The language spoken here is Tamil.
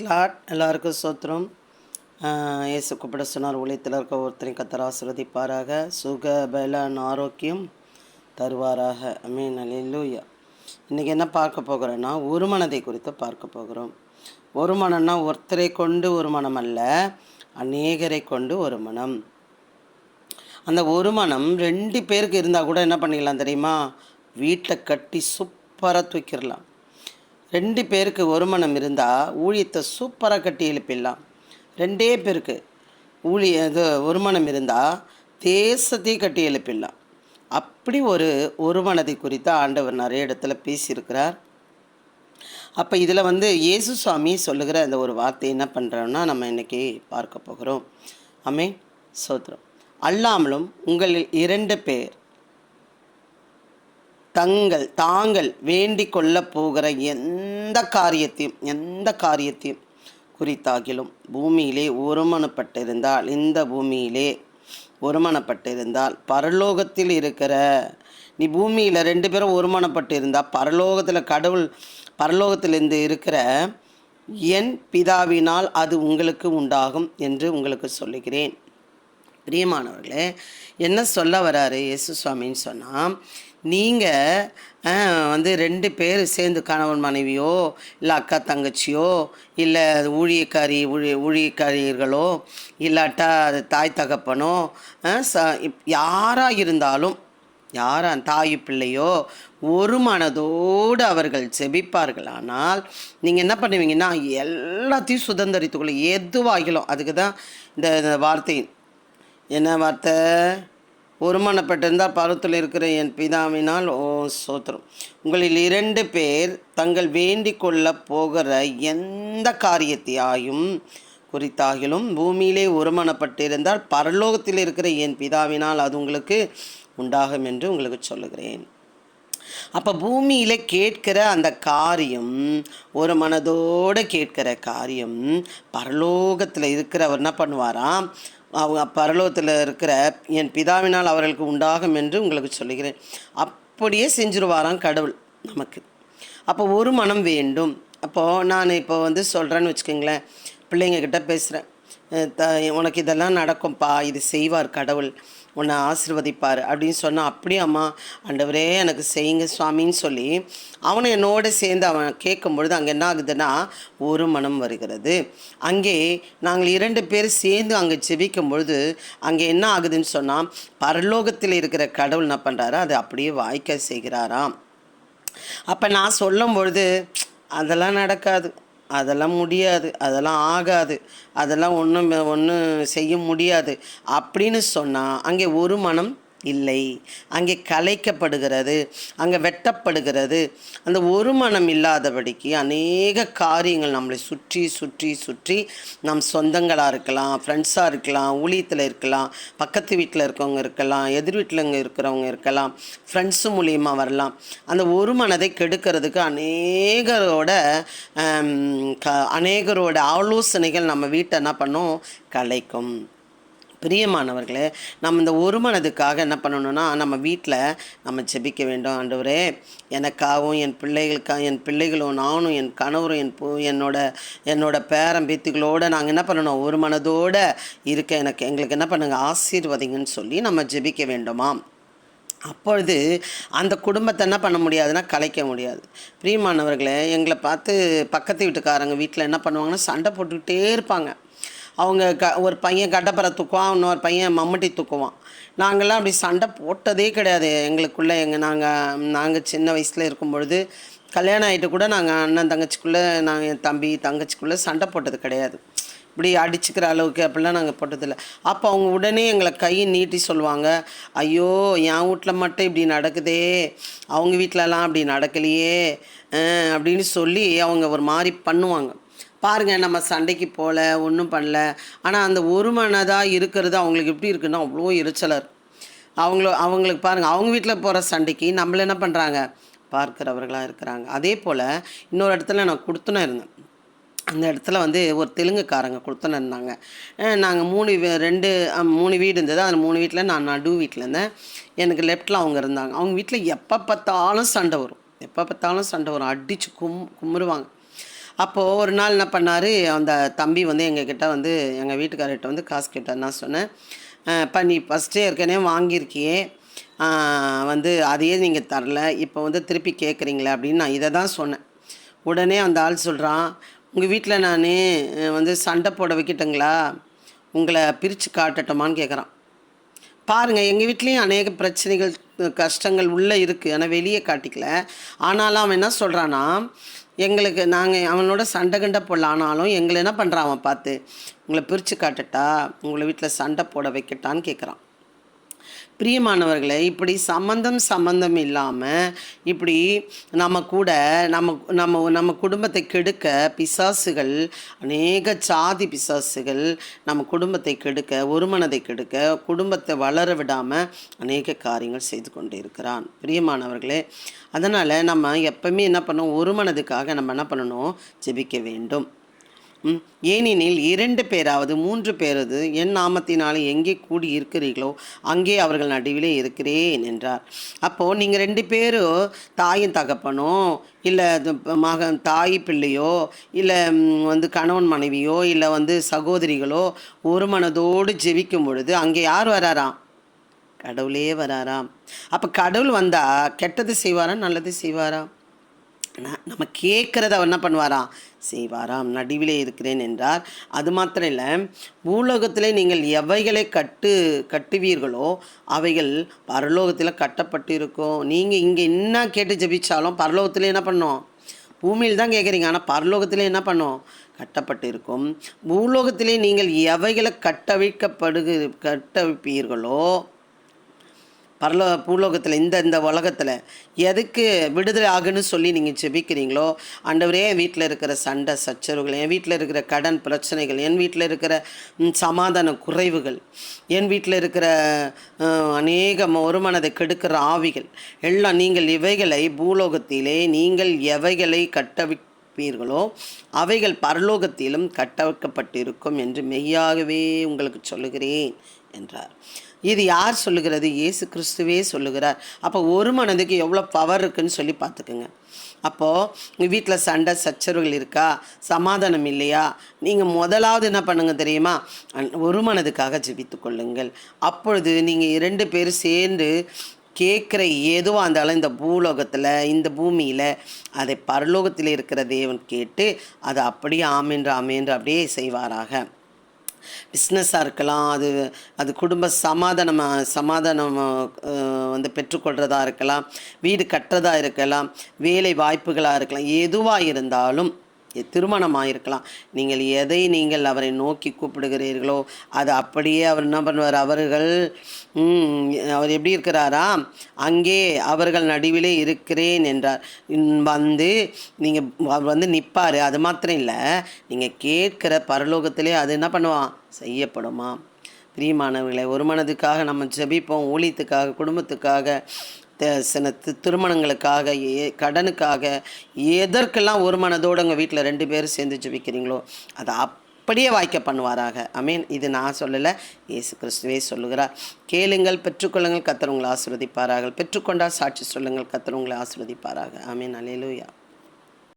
கிளாட் எல்லாருக்கும் சோத்திரம். இயேசு கூப்பிட சொன்னார் ஊழியத்தில் இருக்க ஒருத்தரையும் கத்தர் ஆசிர்வதிப்பாராக. சுக பலன் ஆரோக்கியம் தருவாராக. அமீன் அலில்லூயா இன்றைக்கி என்ன பார்க்க போகிறோன்னா ஒரு மனதை குறித்து பார்க்க போகிறோம். ஒரு மனம்னா ஒருத்தரை கொண்டு ஒரு மனம் அல்ல அநேகரை கொண்டு ஒரு மனம் அந்த ஒரு மனம் ரெண்டு பேருக்கு இருந்தால் கூட என்ன பண்ணிக்கலாம் தெரியுமா? வீட்டை கட்டி சூப்பராக தூக்கிடலாம். ரெண்டு பேருக்கு ஒரு இருந்தால் ஊழியத்தை சூப்பராக கட்டி எழுப்பிடலாம். ரெண்டே பேருக்கு ஊழிய இது ஒரு இருந்தால் தேசத்தையும் கட்டி எழுப்பிடலாம். அப்படி ஒரு ஒரு மனதை குறித்து ஆண்டவர் நிறைய இடத்துல பேசியிருக்கிறார். அப்போ இதில் வந்து இயேசு சுவாமி சொல்லுகிற அந்த ஒரு வார்த்தை என்ன பண்ணுறோன்னா நம்ம இன்றைக்கி பார்க்க போகிறோம். அமே சோத்ரம் அல்லாமலும் உங்களில் இரண்டு பேர் தங்கள் தாங்கள் வேண்டி கொள்ளப் போகிற எந்த காரியத்தையும் எந்த காரியத்தையும் குறித்தாகிலும் பூமியிலே ஒருமனப்பட்டிருந்தால் இந்த பூமியிலே ஒருமனப்பட்டிருந்தால் பரலோகத்தில் இருக்கிற நீ பூமியில் ரெண்டு பேரும் ஒருமனப்பட்டு இருந்தால் பரலோகத்தில் கடவுள் பரலோகத்திலிருந்து இருக்கிற என் பிதாவினால் அது உங்களுக்கு உண்டாகும் என்று உங்களுக்கு சொல்லுகிறேன். பிரியமானவர்களே என்ன சொல்ல வராரு இயேசு சுவாமின்னு சொன்னால் நீங்கள் வந்து ரெண்டு பேர் சேர்ந்து கணவன் மனைவியோ இல்லை அக்கா தங்கச்சியோ இல்லை ஊழியக்காரி ஊழிய ஊழியக்காரியர்களோ இல்லாட்டா அது தாய் தகப்பனோ ச யாராக இருந்தாலும் யாரா தாய் பிள்ளையோ ஒரு மனதோடு அவர்கள் செபிப்பார்களானால் நீங்கள் என்ன பண்ணுவீங்கன்னா எல்லாத்தையும் சுதந்திரித்துக்குள்ள எதுவாகிலும் அதுக்கு தான் இந்த வார்த்தை என்ன வார்த்தை? ஒருமனப்பட்டிருந்தால் பருவத்தில் இருக்கிற என் பிதாவினால் ஓ சோத்திரம் உங்களில் இரண்டு பேர் தங்கள் வேண்டிக் கொள்ளப் போகிற எந்த காரியத்தையாயும் குறித்தாகிலும் பூமியிலே ஒருமனப்பட்டிருந்தால் பரலோகத்தில் இருக்கிற என் பிதாவினால் அது உங்களுக்கு உண்டாகும் என்று உங்களுக்கு சொல்லுகிறேன். அப்போ பூமியில் கேட்கிற அந்த காரியம் ஒரு மனதோடு கேட்கிற காரியம் பரலோகத்தில் இருக்கிறவர் என்ன பண்ணுவாராம் அவங்க பரலோகத்தில் இருக்கிற என் பிதாவினால் அவர்களுக்கு உண்டாகும் என்று உங்களுக்கு சொல்லுகிறேன். அப்படியே செஞ்சுருவாராம் கடவுள் நமக்கு. அப்போ ஒரு மனம் வேண்டும். அப்போது நான் இப்போ வந்து சொல்கிறேன்னு வச்சுக்கோங்களேன். பிள்ளைங்கக்கிட்ட பேசுகிறேன் த உனக்கு இதெல்லாம் நடக்கும்ப்பா இது செய்வார் கடவுள் உன்னை ஆசிர்வதிப்பார் அப்படின்னு சொன்னால் அப்படியே அம்மா ஆண்டவரே எனக்கு செய்யுங்க சுவாமின்னு சொல்லி அவனை என்னோட சேர்ந்து அவன் கேட்கும் பொழுது அங்கே என்ன ஆகுதுன்னா ஒரு மனம் வருகிறது. அங்கே நாங்கள் இரண்டு பேர் சேர்ந்து அங்கே ஜெபிக்கும் பொழுது அங்கே என்ன ஆகுதுன்னு சொன்னால் பரலோகத்தில் இருக்கிற கடவுள் என்ன பண்ணுறாரு அதை அப்படியே வாய்க்க செய்கிறாராம். அப்போ நான் சொல்லும் பொழுது அதெல்லாம் நடக்காது. அதெல்லாம் முடியாது அதெல்லாம் ஆகாது அதெல்லாம் ஒன்றும் ஒன்றும் செய்ய முடியாது அப்படின்னு சொன்னால் அங்கே ஒரு மனம் இல்லை. அங்கே கலைக்கப்படுகிறது அங்கே வெட்டப்படுகிறது. அந்த ஒரு மனம் இல்லாதபடிக்கு அநேக காரியங்கள் நம்மளை சுற்றி சுற்றி சுற்றி நம் சொந்தங்களாக இருக்கலாம் ஃப்ரெண்ட்ஸாக இருக்கலாம் ஊழியத்தில் இருக்கலாம் பக்கத்து வீட்டில் இருக்கவங்க இருக்கலாம் எதிர் வீட்டில் இங்கே இருக்கிறவங்க இருக்கலாம் ஃப்ரெண்ட்ஸு மூலியமாக வரலாம். அந்த ஒரு மனதை கெடுக்கிறதுக்கு அநேகரோட க அநேகரோட ஆலோசனைகள் நம்ம வீட்டை என்ன பண்ணும்? கலைக்கும். பிரியமானவர்களே நம்ம இந்த ஒரு மனதுக்காக என்ன பண்ணணும்னா நம்ம வீட்டில் நம்ம ஜெபிக்க வேண்டும். ஆண்டவரே எனக்காகவும் என் பிள்ளைகளுக்காக என் பிள்ளைகளும் நானும் என் கணவரும் என் பூ என்னோட என்னோட பேரன் பேத்திகளோடு நாங்கள் என்ன பண்ணணும்? ஒரு மனதோடு இருக்க எனக்கு எங்களுக்கு என்ன பண்ணுங்கள் ஆசீர்வதிங்கன்னு சொல்லி நம்ம ஜெபிக்க வேண்டுமா அப்பொழுது அந்த குடும்பத்தை என்ன பண்ண முடியாதுன்னா கலைக்க முடியாது. பிரியமானவர்களே எங்களை பார்த்து பக்கத்து வீட்டுக்காரங்க வீட்டில் என்ன பண்ணுவாங்கன்னா சண்டை போட்டுக்கிட்டே இருப்பாங்க. அவங்க க ஒரு பையன் கட்டப்பறை தூக்குவான் இன்னொரு பையன் மம்முட்டி தூக்குவான். நாங்கள்லாம் அப்படி சண்டை போட்டதே கிடையாது எங்களுக்குள்ளே. எங்கள் நாங்கள் நாங்கள் சின்ன வயசில் இருக்கும் பொழுது கல்யாணம் ஆகிட்டு கூட நாங்கள் அண்ணன் தங்கச்சிக்குள்ளே நாங்கள் என் தம்பி தங்கச்சிக்குள்ளே சண்டை போட்டது கிடையாது. இப்படி அடிச்சுக்கிற அளவுக்கு அப்படிலாம் நாங்கள் போட்டதில்லை. அப்போ அவங்க உடனே எங்களை கையை நீட்டி சொல்லுவாங்க ஐயோ என் வீட்டில் மட்டும் இப்படி நடக்குதே. அவங்க வீட்டிலலாம் அப்படி நடக்கலையே. அப்படின்னு சொல்லி அவங்க ஒரு மாதிரி பண்ணுவாங்க. பாருங்கள் நம்ம சண்டைக்கு போகல ஒன்றும் பண்ணல. ஆனால் அந்த ஒரு மனதாக இருக்கிறது அவங்களுக்கு எப்படி இருக்குன்னா அவ்வளோ எரிச்சலர். அவங்கள அவங்களுக்கு பாருங்கள் அவங்க வீட்டில் போகிற சண்டைக்கு நம்மள என்ன பண்ணுறாங்க பார்க்கிறவர்களாக இருக்கிறாங்க. அதே போல் இன்னொரு இடத்துல நான் கொடுத்துனே இருந்தேன். அந்த இடத்துல வந்து ஒரு தெலுங்குக்காரங்க கொடுத்துன்னு இருந்தாங்க. நாங்கள் மூணு ரெண்டு மூணு வீடு இருந்தது. அதில் மூணு வீட்டில் நான் நடு வீட்டில் இருந்தேன். எனக்கு லெஃப்டில் அவங்க இருந்தாங்க. அவங்க வீட்டில் எப்போ பார்த்தாலும் சண்டை வரும். எப்போ பார்த்தாலும் சண்டை வரும். அடித்து கும் கும்பிடுவாங்க அப்போது ஒரு நாள் என்ன பண்ணார் அந்த தம்பி வந்து எங்ககிட்ட வந்து எங்கள் வீட்டுக்காரர்கிட்ட வந்து காசு கேட்டார். நான் சொன்னேன் இப்போ நீ ஃபஸ்ட்டே ஏற்கனவே வாங்கியிருக்கியே வந்து அதையே நீங்கள் தரல. இப்போ வந்து திருப்பி கேட்குறீங்களே அப்படின்னு நான் இதை தான் சொன்னேன். உடனே அந்த ஆள் சொல்கிறான் உங்கள் வீட்டில் நான் வந்து சண்டை போட வைக்கட்டுங்களா? உங்களை பிரித்து காட்டட்டுமான்னு கேட்குறான் பாருங்கள் எங்கள் வீட்லேயும் அநேக பிரச்சனைகள் கஷ்டங்கள் உள்ளே இருக்குது ஆனால் வெளியே காட்டிக்கல. ஆனாலும் அவன் என்ன சொல்கிறான்னா எங்களுக்கு நாங்கள் அவனோட சண்டை கண்டை போடல ஆனாலும் எங்களை என்ன பண்ணுறான் அவன் பார்த்து? உங்களை பிரித்து காட்டட்டா? உங்களை வீட்டில் சண்டை போட வைக்கட்டான்னு கேட்குறான் பிரியமானவர்களை இப்படி சம்மந்தம் சம்மந்தம் இல்லாமல் இப்படி நம்ம கூட நம்ம நம்ம நம்ம குடும்பத்தை கெடுக்க பிசாசுகள் அநேக சாதி பிசாசுகள் நம்ம குடும்பத்தை கெடுக்க ஒருமனதை கெடுக்க குடும்பத்தை வளர விடாமல் அநேக காரியங்கள் செய்து கொண்டு இருக்கிறான் பிரியமானவர்களே அதனால் நம்ம எப்பவுமே என்ன பண்ணணும் ஒரு மனதுக்காக நம்ம என்ன பண்ணணும்? ஜெபிக்க வேண்டும். ஏனெனில் இரண்டு பேராவது மூன்று பேரது என் நாமத்தினாலே எங்கே கூடி இருக்கிறீர்களோ அங்கே அவர்கள் நடுவிலே இருக்கிறேன் என்றார். அப்போது நீங்கள் ரெண்டு பேரும் தாயும் தகப்பனோ இல்லை மகன் தாய் பிள்ளையோ இல்லை வந்து கணவன் மனைவியோ இல்லை வந்து சகோதரிகளோ ஒரு மனதோடு ஜெபிக்கும் பொழுது அங்கே யார் வராராம்? கடவுளே வராராம். அப்போ கடவுள் வந்தால் கெட்டது செய்வாரா நல்லது செய்வாரா? ந- நம்ம கேட்குறத அவர் என்ன பண்ணுவாராம்? செய்வாராம் நடுவிலே இருக்கிறேன் என்றார். அது மாத்திரம் இல்லை பூலோகத்திலே நீங்கள் எவைகளை கட்டு கட்டுவீர்களோ அவைகள் பரலோகத்தில் கட்டப்பட்டு இருக்கும் நீங்கள் இங்கே என்ன கேட்டு ஜெபிச்சாலும் பரலோகத்தில் என்ன பண்ணோம்? பூமியில் தான் கேட்குறீங்க ஆனால் பரலோகத்தில் என்ன பண்ணோம்? கட்டப்பட்டு இருக்கும் பூலோகத்திலே நீங்கள் எவைகளை கட்டவிழ்க்கப்படுகு கட்டவிப்பீர்களோ பரலோ பூலோகத்தில் இந்த இந்த உலகத்தில் எதுக்கு விடுதலை ஆகுன்னு சொல்லி நீங்கள் ஜெபிக்கிறீங்களோ ஆண்டவரே என் வீட்டில் இருக்கிற சண்டை சச்சரவுகள் என் வீட்டில் இருக்கிற கடன் பிரச்சனைகள் என் வீட்டில் இருக்கிற சமாதான குறைவுகள் என் வீட்டில் இருக்கிற அநேக ஒரு மனதை கெடுக்கிற ஆவிகள் எல்லாம் நீங்கள் இவைகளை பூலோகத்திலே நீங்கள் எவைகளை கட்டவிப்பீர்களோ அவைகள் பரலோகத்திலும் கட்டவைக்கப்பட்டிருக்கும் என்று மெய்யாகவே உங்களுக்கு சொல்லுகிறேன் என்றார். இது யார் சொல்லுகிறது? இயேசு கிறிஸ்துவே சொல்லுகிறார். அப்போ ஒரு மனதுக்கு எவ்வளோ பவர் இருக்குன்னு சொல்லி பார்த்துக்குங்க. அப்போது வீட்டில் சண்டை சச்சரவுகள் இருக்கா? சமாதானம் இல்லையா? நீங்கள் முதலாவது என்ன பண்ணுங்க தெரியுமா? ஒரு மனதுக்காக ஜெபித்து கொள்ளுங்கள். அப்பொழுது நீங்கள் இரண்டு பேரும் சேர்ந்து கேட்குற எதுவாக இருந்தாலும் இந்த பூலோகத்தில் இந்த பூமியில் அதை பரலோகத்தில் இருக்கிற தேவன் கேட்டு அதை அப்படியே ஆமென்று ஆமென்று அப்படியே செய்வாராக. பிஸ்னஸாக இருக்கலாம் அது அது குடும்ப சமாதானமாக சமாதானம் வந்து பெற்றுக்கொள்கிறதா இருக்கலாம் வீடு கட்டுறதா இருக்கலாம் வேலை வாய்ப்புகளாக இருக்கலாம் எதுவாக இருந்தாலும் திருமணம் திருமணமாக இருக்கலாம் நீங்கள் எதை நீங்கள் அவரை நோக்கி கூப்பிடுகிறீர்களோ அது அப்படியே அவர் என்ன பண்ணுவார்? அவர்கள் அவர் எப்படி இருக்கிறாரா? அங்கே அவர்கள் நடுவிலே இருக்கிறேன் என்றார். வந்து நீங்கள் அவர் வந்து நிற்பார் அது மாத்திரம் இல்லை நீங்கள் கேட்கிற பரலோகத்திலே அது என்ன பண்ணுவான் செய்யப்படுமா? பிரியமானவர்களை ஒரு மனதுக்காக நம்ம ஜெபிப்போம் ஊழியத்துக்காக குடும்பத்துக்காக சில திருமணங்களுக்காக ஏ- கடனுக்காக எதற்கெல்லாம் ஒரு மனதோடு உங்கள் வீட்டில் ரெண்டு பேரும் சேர்ந்து ஜபிக்கிறீங்களோ அதை அப்படியே வாய்க்க பண்ணுவாராக. அமீன். இது நான் சொல்லலை இயேசு கிறிஸ்துவே சொல்லுகிறார். கேளுங்கள் பெற்றுக்கொள்ளுங்கள் கத்தர் உங்களை ஆசிர்வதிப்பார்கள் பெற்றுக்கொண்டால் சாட்சி சொல்லுங்கள் கத்தர் உங்களை ஆசீர்வதிப்பாராக. அமீன். அலையிலூயா